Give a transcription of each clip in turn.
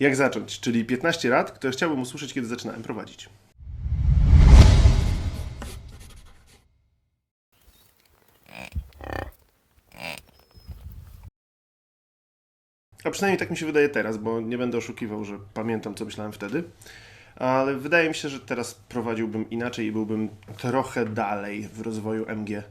Jak zacząć? Czyli 15 rad, które chciałbym usłyszeć, kiedy zaczynałem prowadzić. A przynajmniej tak mi się wydaje teraz, bo nie będę oszukiwał, że pamiętam, co myślałem wtedy. Ale wydaje mi się, że teraz prowadziłbym inaczej i byłbym trochę dalej w rozwoju MG,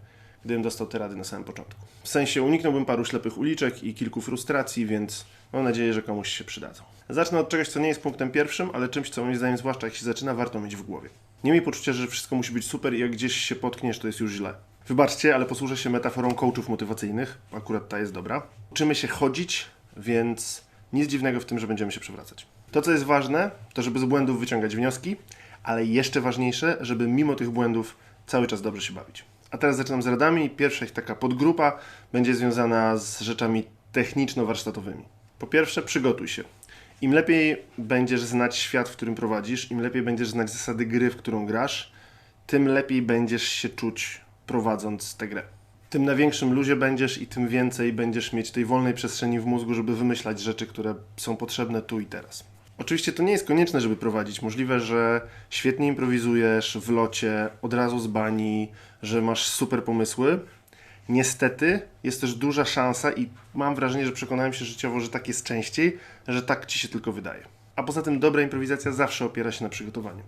gdybym dostał te rady na samym początku. W sensie uniknąłbym paru ślepych uliczek i kilku frustracji, więc mam nadzieję, że komuś się przydadzą. Zacznę od czegoś, co nie jest punktem pierwszym, ale czymś, co moim zdaniem, zwłaszcza jak się zaczyna, warto mieć w głowie. Nie miej poczucia, że wszystko musi być super i jak gdzieś się potkniesz, to jest już źle. Wybaczcie, ale posłużę się metaforą coachów motywacyjnych. Akurat ta jest dobra. Uczymy się chodzić, więc nic dziwnego w tym, że będziemy się przewracać. To, co jest ważne, to żeby z błędów wyciągać wnioski, ale jeszcze ważniejsze, żeby mimo tych błędów cały czas dobrze się bawić. A teraz zaczynam z radami. Pierwsza ich taka podgrupa będzie związana z rzeczami techniczno-warsztatowymi. Po pierwsze, przygotuj się. Im lepiej będziesz znać świat, w którym prowadzisz, im lepiej będziesz znać zasady gry, w którą grasz, tym lepiej będziesz się czuć prowadząc tę grę. Tym na większym luzie będziesz i tym więcej będziesz mieć tej wolnej przestrzeni w mózgu, żeby wymyślać rzeczy, które są potrzebne tu i teraz. Oczywiście to nie jest konieczne, żeby prowadzić. Możliwe, że świetnie improwizujesz w locie, od razu z bani, że masz super pomysły. Niestety jest też duża szansa i mam wrażenie, że przekonałem się życiowo, że tak jest częściej, że tak ci się tylko wydaje. A poza tym dobra improwizacja zawsze opiera się na przygotowaniu.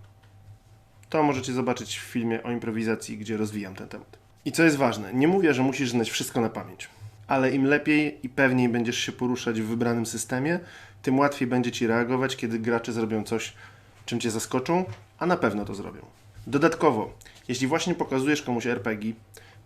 To możecie zobaczyć w filmie o improwizacji, gdzie rozwijam ten temat. I co jest ważne, nie mówię, że musisz znać wszystko na pamięć, ale im lepiej i pewniej będziesz się poruszać w wybranym systemie, tym łatwiej będzie ci reagować, kiedy gracze zrobią coś, czym cię zaskoczą, a na pewno to zrobią. Dodatkowo, jeśli właśnie pokazujesz komuś RPG,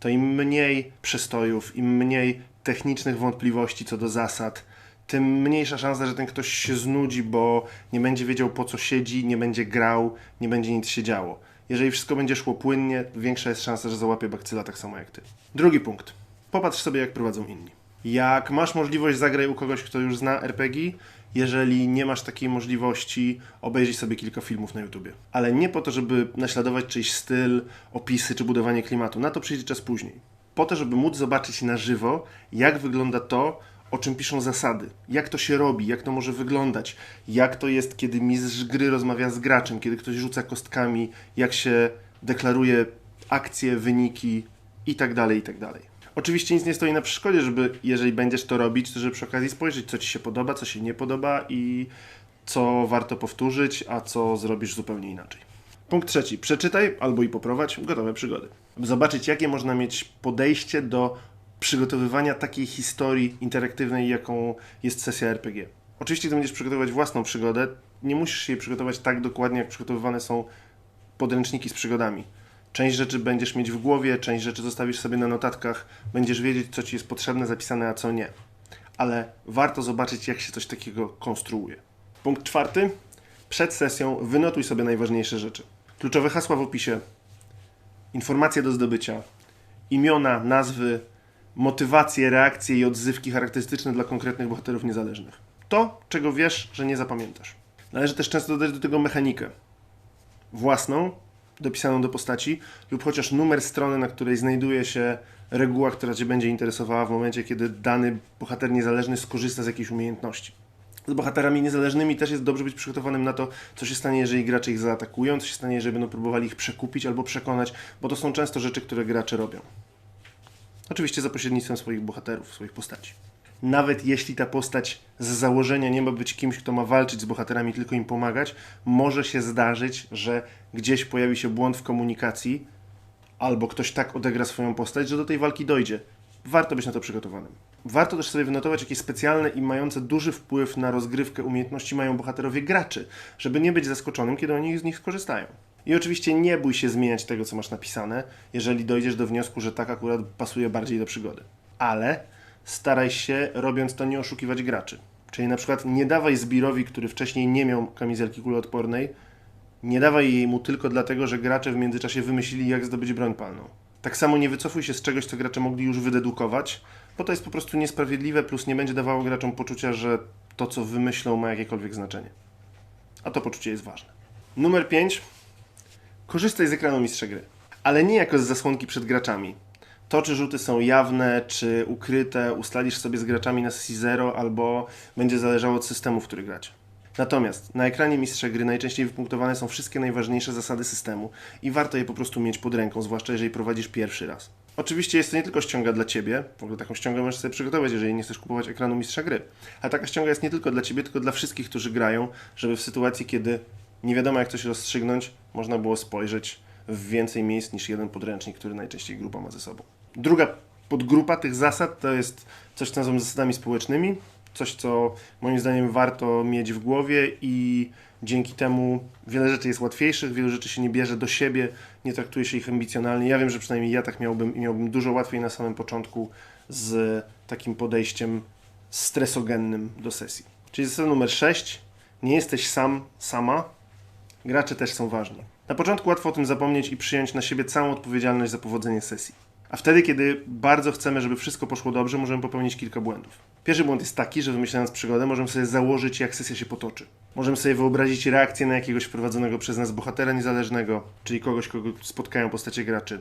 to im mniej przestojów, im mniej technicznych wątpliwości co do zasad, tym mniejsza szansa, że ten ktoś się znudzi, bo nie będzie wiedział po co siedzi, nie będzie grał, nie będzie nic się działo. Jeżeli wszystko będzie szło płynnie, większa jest szansa, że załapie bakcyla tak samo jak ty. Drugi punkt. Popatrz sobie, jak prowadzą inni. Jak masz możliwość, zagraj u kogoś, kto już zna RPG. Jeżeli nie masz takiej możliwości, obejrzyj sobie kilka filmów na YouTubie. Ale nie po to, żeby naśladować czyjś styl, opisy czy budowanie klimatu. Na to przyjdzie czas później. Po to, żeby móc zobaczyć na żywo, jak wygląda to, o czym piszą zasady, jak to się robi, jak to może wyglądać, jak to jest, kiedy mistrz gry rozmawia z graczem, kiedy ktoś rzuca kostkami, jak się deklaruje akcje, wyniki i tak Oczywiście nic nie stoi na przeszkodzie, żeby, jeżeli będziesz to robić, to żeby przy okazji spojrzeć, co ci się podoba, co się nie podoba i co warto powtórzyć, a co zrobisz zupełnie inaczej. Punkt trzeci. Przeczytaj albo i poprowadź gotowe przygody. Zobaczyć, jakie można mieć podejście do przygotowywania takiej historii interaktywnej, jaką jest sesja RPG. Oczywiście, gdy będziesz przygotowywać własną przygodę, nie musisz jej przygotować tak dokładnie, jak przygotowywane są podręczniki z przygodami. Część rzeczy będziesz mieć w głowie, część rzeczy zostawisz sobie na notatkach, będziesz wiedzieć, co ci jest potrzebne, zapisane, a co nie. Ale warto zobaczyć, jak się coś takiego konstruuje. Punkt czwarty. Przed sesją wynotuj sobie najważniejsze rzeczy. Kluczowe hasła w opisie, informacje do zdobycia, imiona, nazwy, motywacje, reakcje i odzywki charakterystyczne dla konkretnych bohaterów niezależnych. To, czego wiesz, że nie zapamiętasz. Należy też często dodać do tego mechanikę własną, dopisaną do postaci, lub chociaż numer strony, na której znajduje się reguła, która Cię będzie interesowała w momencie, kiedy dany bohater niezależny skorzysta z jakiejś umiejętności. Z bohaterami niezależnymi też jest dobrze być przygotowanym na to, co się stanie, jeżeli gracze ich zaatakują, co się stanie, jeżeli będą próbowali ich przekupić albo przekonać, bo to są często rzeczy, które gracze robią. Oczywiście za pośrednictwem swoich bohaterów, swoich postaci. Nawet jeśli ta postać z założenia nie ma być kimś, kto ma walczyć z bohaterami, tylko im pomagać, może się zdarzyć, że gdzieś pojawi się błąd w komunikacji, albo ktoś tak odegra swoją postać, że do tej walki dojdzie. Warto być na to przygotowanym. Warto też sobie wynotować, jakie specjalne i mające duży wpływ na rozgrywkę umiejętności mają bohaterowie graczy, żeby nie być zaskoczonym, kiedy oni z nich skorzystają. I oczywiście nie bój się zmieniać tego, co masz napisane, jeżeli dojdziesz do wniosku, że tak akurat pasuje bardziej do przygody. Ale staraj się, robiąc to, nie oszukiwać graczy. Czyli na przykład nie dawaj Zbirowi, który wcześniej nie miał kamizelki kuloodpornej, nie dawaj jej mu tylko dlatego, że gracze w międzyczasie wymyślili, jak zdobyć broń palną. Tak samo nie wycofuj się z czegoś, co gracze mogli już wydedukować, bo to jest po prostu niesprawiedliwe, plus nie będzie dawało graczom poczucia, że to, co wymyślą, ma jakiekolwiek znaczenie. A to poczucie jest ważne. Numer 5. Korzystaj z ekranu mistrza gry. Ale nie jako z zasłonki przed graczami. To, czy rzuty są jawne, czy ukryte, ustalisz sobie z graczami na sesji 0, albo będzie zależało od systemu, w który gracie. Natomiast na ekranie mistrza gry najczęściej wypunktowane są wszystkie najważniejsze zasady systemu i warto je po prostu mieć pod ręką, zwłaszcza jeżeli prowadzisz pierwszy raz. Oczywiście jest to nie tylko ściąga dla Ciebie, w ogóle taką ściągę możesz sobie przygotować, jeżeli nie chcesz kupować ekranu mistrza gry. Ale taka ściąga jest nie tylko dla Ciebie, tylko dla wszystkich, którzy grają, żeby w sytuacji, kiedy nie wiadomo jak coś rozstrzygnąć, można było spojrzeć w więcej miejsc niż jeden podręcznik, który najczęściej grupa ma ze sobą. Druga podgrupa tych zasad to jest coś, co nazywam zasadami społecznymi, coś, co moim zdaniem warto mieć w głowie i dzięki temu wiele rzeczy jest łatwiejszych, wielu rzeczy się nie bierze do siebie, nie traktuje się ich ambicjonalnie. Ja wiem, że przynajmniej ja tak miałbym i miałbym dużo łatwiej na samym początku z takim podejściem stresogennym do sesji. Czyli zasada numer 6. Nie jesteś sam, sama. Gracze też są ważni. Na początku łatwo o tym zapomnieć i przyjąć na siebie całą odpowiedzialność za powodzenie sesji. A wtedy, kiedy bardzo chcemy, żeby wszystko poszło dobrze, możemy popełnić kilka błędów. Pierwszy błąd jest taki, że wymyślając przygodę, możemy sobie założyć, jak sesja się potoczy. Możemy sobie wyobrazić reakcję na jakiegoś wprowadzonego przez nas bohatera niezależnego, czyli kogoś, kogo spotkają postacie graczy.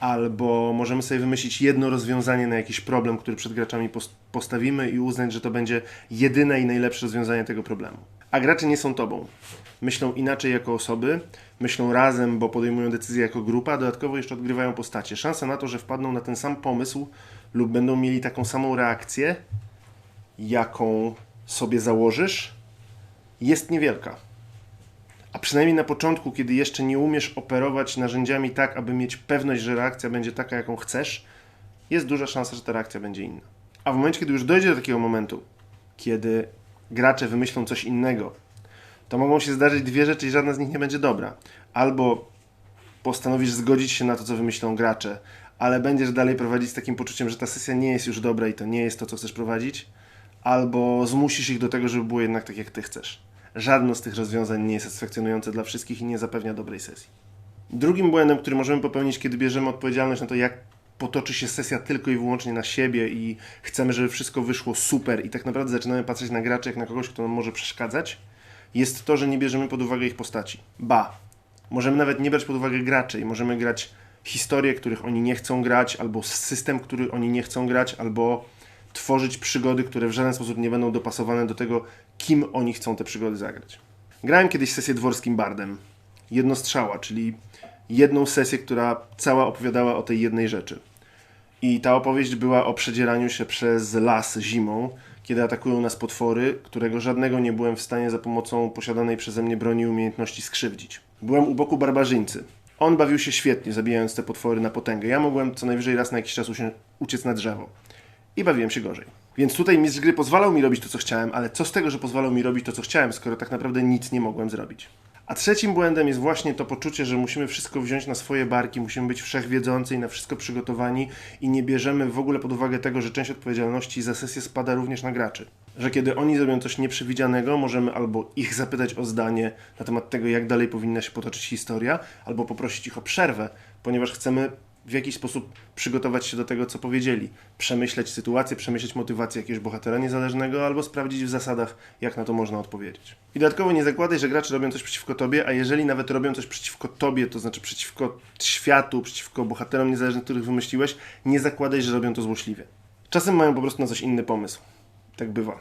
Albo możemy sobie wymyślić jedno rozwiązanie na jakiś problem, który przed graczami pos- postawimy i uznać, że to będzie jedyne i najlepsze rozwiązanie tego problemu. A gracze nie są tobą. Myślą inaczej jako osoby, myślą razem, bo podejmują decyzje jako grupa, dodatkowo jeszcze odgrywają postacie. Szansa na to, że wpadną na ten sam pomysł lub będą mieli taką samą reakcję, jaką sobie założysz, jest niewielka. A przynajmniej na początku, kiedy jeszcze nie umiesz operować narzędziami tak, aby mieć pewność, że reakcja będzie taka, jaką chcesz, jest duża szansa, że ta reakcja będzie inna. A w momencie, kiedy już dojdzie do takiego momentu, kiedy gracze wymyślą coś innego, to mogą się zdarzyć dwie rzeczy i żadna z nich nie będzie dobra. Albo postanowisz zgodzić się na to, co wymyślą gracze, ale będziesz dalej prowadzić z takim poczuciem, że ta sesja nie jest już dobra i to nie jest to, co chcesz prowadzić, albo zmusisz ich do tego, żeby było jednak tak, jak ty chcesz. Żadne z tych rozwiązań nie jest satysfakcjonujące dla wszystkich i nie zapewnia dobrej sesji. Drugim błędem, który możemy popełnić, kiedy bierzemy odpowiedzialność na to, jak potoczy się sesja tylko i wyłącznie na siebie i chcemy, żeby wszystko wyszło super i tak naprawdę zaczynamy patrzeć na graczy jak na kogoś, kto nam może przeszkadzać, jest to, że nie bierzemy pod uwagę ich postaci. Ba, możemy nawet nie brać pod uwagę graczy i możemy grać historie, których oni nie chcą grać, albo system, który oni nie chcą grać, albo tworzyć przygody, które w żaden sposób nie będą dopasowane do tego, kim oni chcą te przygody zagrać. Grałem kiedyś sesję dworskim bardem. Jednostrzała, czyli jedną sesję, która cała opowiadała o tej jednej rzeczy. I ta opowieść była o przedzieraniu się przez las zimą, kiedy atakują nas potwory, którego żadnego nie byłem w stanie za pomocą posiadanej przeze mnie broni i umiejętności skrzywdzić. Byłem u boku barbarzyńcy. On bawił się świetnie, zabijając te potwory na potęgę. Ja mogłem co najwyżej raz na jakiś czas uciec na drzewo. I bawiłem się gorzej. Więc tutaj mistrz gry pozwalał mi robić to, co chciałem, ale co z tego, że pozwalał mi robić to, co chciałem, skoro tak naprawdę nic nie mogłem zrobić. A trzecim błędem jest właśnie to poczucie, że musimy wszystko wziąć na swoje barki, musimy być wszechwiedzący i na wszystko przygotowani i nie bierzemy w ogóle pod uwagę tego, że część odpowiedzialności za sesję spada również na graczy. Że kiedy oni zrobią coś nieprzewidzianego, możemy albo ich zapytać o zdanie na temat tego, jak dalej powinna się potoczyć historia, albo poprosić ich o przerwę, ponieważ chcemy w jakiś sposób przygotować się do tego, co powiedzieli. Przemyśleć sytuację, przemyśleć motywację jakiegoś bohatera niezależnego, albo sprawdzić w zasadach, jak na to można odpowiedzieć. I dodatkowo nie zakładaj, że gracze robią coś przeciwko tobie, a jeżeli nawet robią coś przeciwko tobie, to znaczy przeciwko światu, przeciwko bohaterom niezależnym, których wymyśliłeś, nie zakładaj, że robią to złośliwie. Czasem mają po prostu na coś inny pomysł. Tak bywa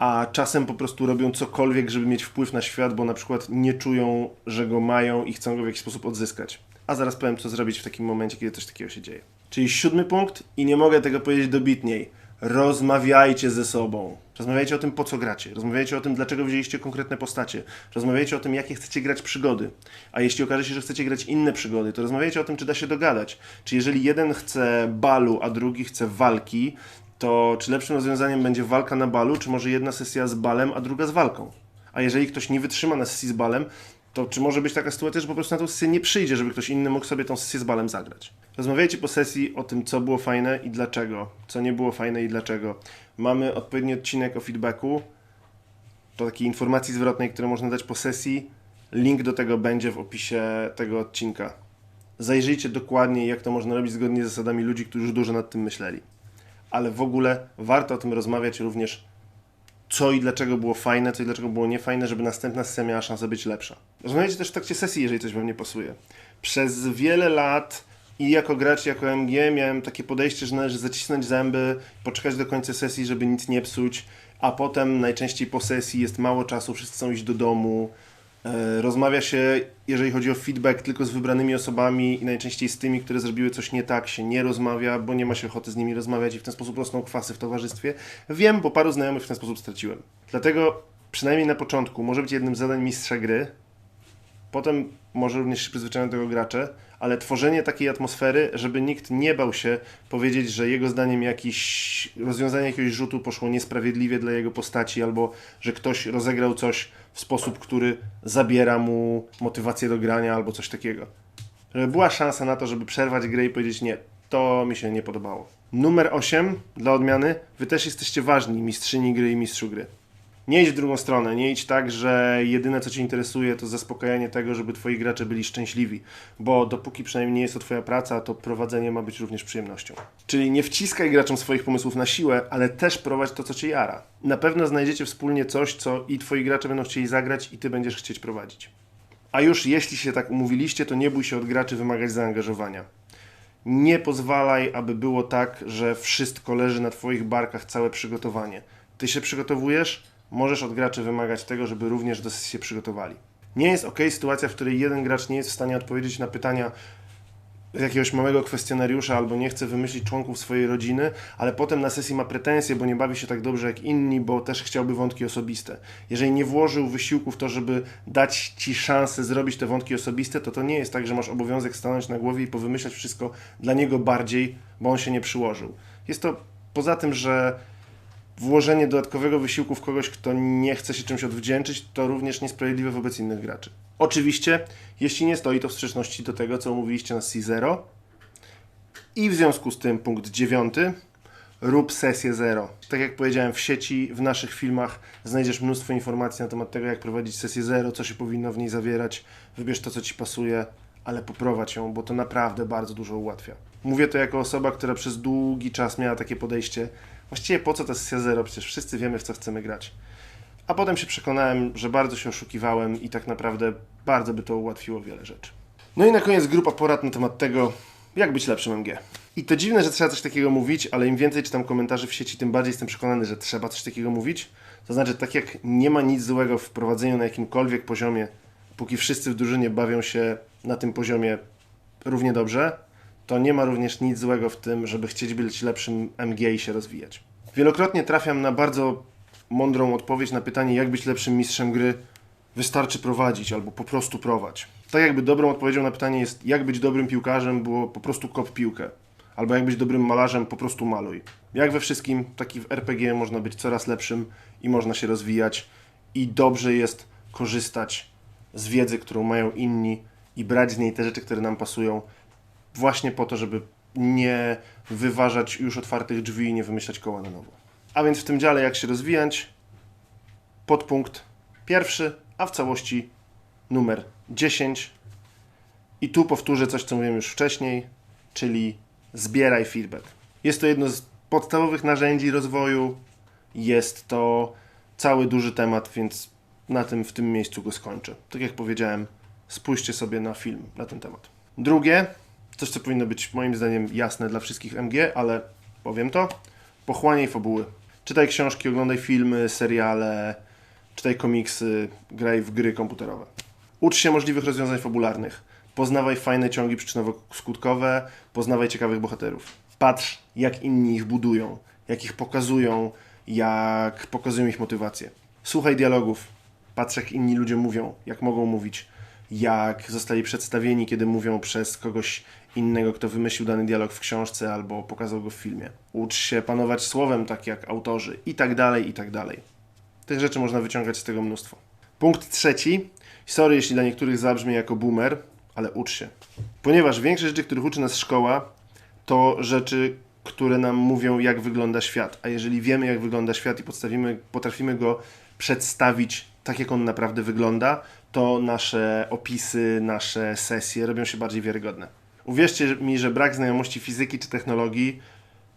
a czasem po prostu robią cokolwiek, żeby mieć wpływ na świat, bo na przykład nie czują, że go mają i chcą go w jakiś sposób odzyskać. A zaraz powiem, co zrobić w takim momencie, kiedy coś takiego się dzieje. Czyli siódmy punkt, i nie mogę tego powiedzieć dobitniej. Rozmawiajcie ze sobą. Rozmawiajcie o tym, po co gracie. Rozmawiajcie o tym, dlaczego wzięliście konkretne postacie. Rozmawiajcie o tym, jakie chcecie grać przygody. A jeśli okaże się, że chcecie grać inne przygody, to rozmawiajcie o tym, czy da się dogadać. Czy jeżeli jeden chce balu, a drugi chce walki, to czy lepszym rozwiązaniem będzie walka na balu, czy może jedna sesja z balem, a druga z walką? A jeżeli ktoś nie wytrzyma na sesji z balem, to czy może być taka sytuacja, że po prostu na tę sesję nie przyjdzie, żeby ktoś inny mógł sobie tą sesję z balem zagrać? Rozmawiajcie po sesji o tym, co było fajne i dlaczego, co nie było fajne i dlaczego. Mamy odpowiedni odcinek o feedbacku, to takiej informacji zwrotnej, które można dać po sesji. Link do tego będzie w opisie tego odcinka. Zajrzyjcie dokładnie, jak to można robić zgodnie z zasadami ludzi, którzy już dużo nad tym myśleli. Ale w ogóle warto o tym rozmawiać również co i dlaczego było fajne, co i dlaczego było niefajne, żeby następna sesja miała szansę być lepsza. Rozmawiajcie też w trakcie sesji, jeżeli coś Wam nie pasuje. Przez wiele lat i jako gracz, i jako MG miałem takie podejście, że należy zacisnąć zęby, poczekać do końca sesji, żeby nic nie psuć a potem najczęściej po sesji jest mało czasu, wszyscy chcą iść do domu. E, rozmawia się, jeżeli chodzi o feedback, tylko z wybranymi osobami i najczęściej z tymi, które zrobiły coś nie tak, się nie rozmawia, bo nie ma się ochoty z nimi rozmawiać i w ten sposób rosną kwasy w towarzystwie. Wiem, bo paru znajomych w ten sposób straciłem. Dlatego przynajmniej na początku może być jednym z zadań mistrza gry. Potem może również się przyzwyczają tego gracze, ale tworzenie takiej atmosfery, żeby nikt nie bał się powiedzieć, że jego zdaniem jakiś rozwiązanie jakiegoś rzutu poszło niesprawiedliwie dla jego postaci, albo że ktoś rozegrał coś w sposób, który zabiera mu motywację do grania, albo coś takiego. Żeby była szansa na to, żeby przerwać grę i powiedzieć nie, to mi się nie podobało. Numer 8 dla odmiany, wy też jesteście ważni, mistrzyni gry i mistrzu gry. Nie idź w drugą stronę, nie idź tak, że jedyne co Cię interesuje to zaspokajanie tego, żeby Twoi gracze byli szczęśliwi, bo dopóki przynajmniej nie jest to Twoja praca, to prowadzenie ma być również przyjemnością. Czyli nie wciskaj graczom swoich pomysłów na siłę, ale też prowadź to, co Cię jara. Na pewno znajdziecie wspólnie coś, co i Twoi gracze będą chcieli zagrać i Ty będziesz chcieć prowadzić. A już jeśli się tak umówiliście, to nie bój się od graczy wymagać zaangażowania. Nie pozwalaj, aby było tak, że wszystko leży na Twoich barkach, całe przygotowanie. Ty się przygotowujesz, możesz od graczy wymagać tego, żeby również do sesji się przygotowali. Nie jest ok sytuacja, w której jeden gracz nie jest w stanie odpowiedzieć na pytania jakiegoś małego kwestionariusza albo nie chce wymyślić członków swojej rodziny, ale potem na sesji ma pretensje, bo nie bawi się tak dobrze jak inni, bo też chciałby wątki osobiste. Jeżeli nie włożył wysiłku w to, żeby dać ci szansę zrobić te wątki osobiste, to to nie jest tak, że masz obowiązek stanąć na głowie i powymyślać wszystko dla niego bardziej, bo on się nie przyłożył. Jest to poza tym, że włożenie dodatkowego wysiłku w kogoś, kto nie chce się czymś odwdzięczyć, to również niesprawiedliwe wobec innych graczy. Oczywiście, jeśli nie stoi to w sprzeczności do tego, co mówiliście na C0 i w związku z tym punkt dziewiąty, rób sesję zero. Tak jak powiedziałem, w sieci, w naszych filmach znajdziesz mnóstwo informacji na temat tego, jak prowadzić sesję zero, co się powinno w niej zawierać, wybierz to, co Ci pasuje, ale poprowadź ją, bo to naprawdę bardzo dużo ułatwia. Mówię to jako osoba, która przez długi czas miała takie podejście, Właściwie po co ta sesja zero? Przecież wszyscy wiemy, w co chcemy grać. A potem się przekonałem, że bardzo się oszukiwałem i tak naprawdę bardzo by to ułatwiło wiele rzeczy. No i na koniec grupa porad na temat tego, jak być lepszym MG. I to dziwne, że trzeba coś takiego mówić, ale im więcej czytam komentarzy w sieci, tym bardziej jestem przekonany, że trzeba coś takiego mówić. To znaczy, tak jak nie ma nic złego w prowadzeniu na jakimkolwiek poziomie, póki wszyscy w drużynie bawią się na tym poziomie równie dobrze, to nie ma również nic złego w tym, żeby chcieć być lepszym MG i się rozwijać. Wielokrotnie trafiam na bardzo mądrą odpowiedź na pytanie, jak być lepszym mistrzem gry. Wystarczy prowadzić albo po prostu prowadź. Tak jakby dobrą odpowiedzią na pytanie jest, jak być dobrym piłkarzem, było po prostu kop piłkę. Albo jak być dobrym malarzem, po prostu maluj. Jak we wszystkim, taki w RPG można być coraz lepszym i można się rozwijać. I dobrze jest korzystać z wiedzy, którą mają inni i brać z niej te rzeczy, które nam pasują właśnie po to, żeby nie wyważać już otwartych drzwi i nie wymyślać koła na nowo. A więc w tym dziale jak się rozwijać, podpunkt pierwszy, a w całości numer 10. I tu powtórzę coś, co mówiłem już wcześniej, czyli zbieraj feedback. Jest to jedno z podstawowych narzędzi rozwoju, jest to cały duży temat, więc na tym w tym miejscu go skończę. Tak jak powiedziałem, spójrzcie sobie na film na ten temat. Drugie, Coś, co powinno być moim zdaniem jasne dla wszystkich MG, ale powiem to. Pochłaniaj fabuły. Czytaj książki, oglądaj filmy, seriale, czytaj komiksy, graj w gry komputerowe. Ucz się możliwych rozwiązań fabularnych. Poznawaj fajne ciągi przyczynowo-skutkowe, poznawaj ciekawych bohaterów. Patrz, jak inni ich budują, jak ich pokazują, jak pokazują ich motywację. Słuchaj dialogów. Patrz, jak inni ludzie mówią, jak mogą mówić, jak zostali przedstawieni, kiedy mówią przez kogoś innego, kto wymyślił dany dialog w książce albo pokazał go w filmie. Ucz się panować słowem, tak jak autorzy, i tak dalej, i tak dalej. Tych rzeczy można wyciągać z tego mnóstwo. Punkt trzeci. Sorry, jeśli dla niektórych zabrzmi jako boomer, ale ucz się. Ponieważ większość rzeczy, których uczy nas szkoła, to rzeczy, które nam mówią, jak wygląda świat. A jeżeli wiemy, jak wygląda świat i potrafimy go przedstawić tak, jak on naprawdę wygląda, to nasze opisy, nasze sesje robią się bardziej wiarygodne. Uwierzcie mi, że brak znajomości fizyki czy technologii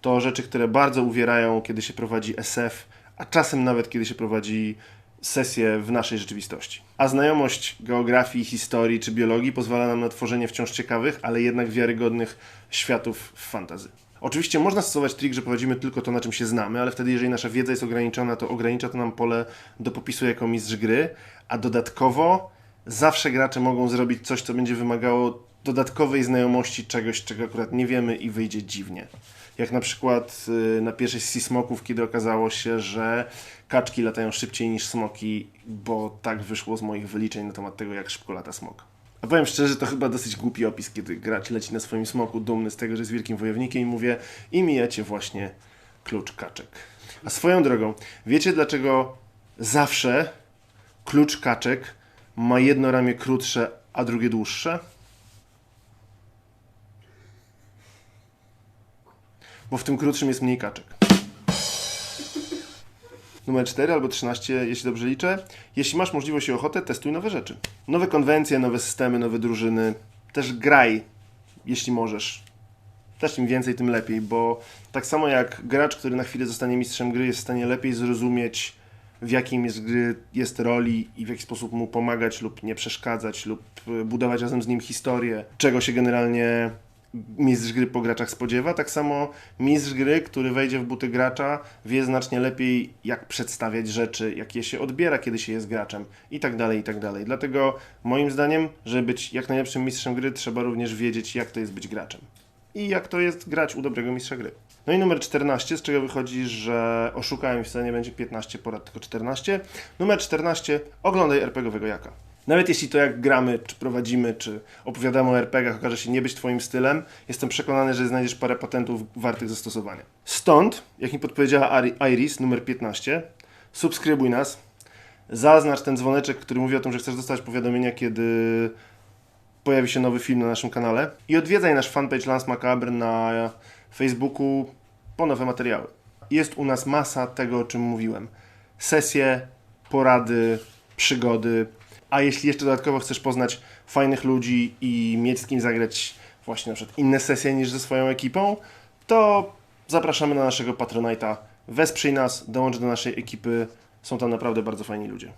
to rzeczy, które bardzo uwierają, kiedy się prowadzi SF, a czasem nawet kiedy się prowadzi sesję w naszej rzeczywistości. A znajomość geografii, historii czy biologii pozwala nam na tworzenie wciąż ciekawych, ale jednak wiarygodnych światów w fantazy. Oczywiście można stosować trik, że prowadzimy tylko to, na czym się znamy, ale wtedy, jeżeli nasza wiedza jest ograniczona, to ogranicza to nam pole do popisu jako mistrz gry, a dodatkowo zawsze gracze mogą zrobić coś, co będzie wymagało dodatkowej znajomości czegoś, czego akurat nie wiemy i wyjdzie dziwnie. Jak na przykład y, na pierwszej sesji smoków, kiedy okazało się, że kaczki latają szybciej niż smoki, bo tak wyszło z moich wyliczeń na temat tego, jak szybko lata smok. A powiem szczerze, to chyba dosyć głupi opis, kiedy gracz leci na swoim smoku, dumny z tego, że jest wielkim wojownikiem i mówię i mijacie właśnie klucz kaczek. A swoją drogą, wiecie dlaczego zawsze klucz kaczek ma jedno ramię krótsze, a drugie dłuższe? Bo w tym krótszym jest mniej kaczek. Numer 4 albo 13, jeśli dobrze liczę. Jeśli masz możliwość i ochotę, testuj nowe rzeczy. Nowe konwencje, nowe systemy, nowe drużyny. Też graj, jeśli możesz. Też im więcej, tym lepiej, bo tak samo jak gracz, który na chwilę zostanie mistrzem gry, jest w stanie lepiej zrozumieć, w jakiej jest gry jest roli i w jaki sposób mu pomagać lub nie przeszkadzać, lub y, budować razem z nim historię, czego się generalnie mistrz gry po graczach spodziewa. Tak samo mistrz gry, który wejdzie w buty gracza, wie znacznie lepiej, jak przedstawiać rzeczy, jak je się odbiera, kiedy się jest graczem i tak dalej, i tak dalej. Dlatego moim zdaniem, żeby być jak najlepszym mistrzem gry, trzeba również wiedzieć, jak to jest być graczem. I jak to jest grać u dobrego mistrza gry. No i numer 14, z czego wychodzi, że oszukałem i wcale nie będzie 15 porad, tylko 14. Numer 14, oglądaj RPGowego jaka. Nawet jeśli to jak gramy, czy prowadzimy, czy opowiadamy o RPGach okaże się nie być Twoim stylem, jestem przekonany, że znajdziesz parę patentów wartych zastosowania. Stąd, jak mi podpowiedziała Iris, numer 15, subskrybuj nas, zaznacz ten dzwoneczek, który mówi o tym, że chcesz dostać powiadomienia, kiedy pojawi się nowy film na naszym kanale i odwiedzaj nasz fanpage Lance Macabre na Facebooku po nowe materiały. Jest u nas masa tego, o czym mówiłem. Sesje, porady, przygody, a jeśli jeszcze dodatkowo chcesz poznać fajnych ludzi i mieć z kim zagrać właśnie na przykład inne sesje niż ze swoją ekipą, to zapraszamy na naszego Patronite'a. Wesprzyj nas, dołącz do naszej ekipy. Są tam naprawdę bardzo fajni ludzie.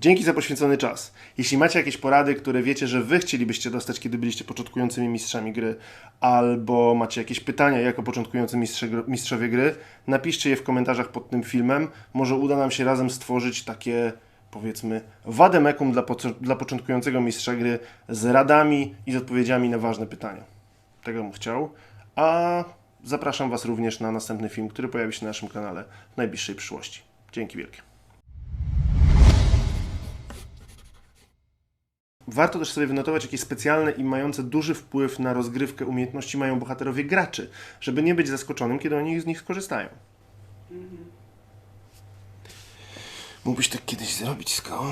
Dzięki za poświęcony czas. Jeśli macie jakieś porady, które wiecie, że Wy chcielibyście dostać, kiedy byliście początkującymi mistrzami gry, albo macie jakieś pytania jako początkujący mistrze, mistrzowie gry, napiszcie je w komentarzach pod tym filmem. Może uda nam się razem stworzyć takie, powiedzmy, wademekum dla, dla początkującego mistrza gry z radami i z odpowiedziami na ważne pytania. Tego bym chciał. A zapraszam Was również na następny film, który pojawi się na naszym kanale w najbliższej przyszłości. Dzięki wielkie. Warto też sobie wynotować, jakie specjalne i mające duży wpływ na rozgrywkę umiejętności mają bohaterowie graczy, żeby nie być zaskoczonym, kiedy oni z nich skorzystają. Mógłbyś tak kiedyś zrobić, Skał?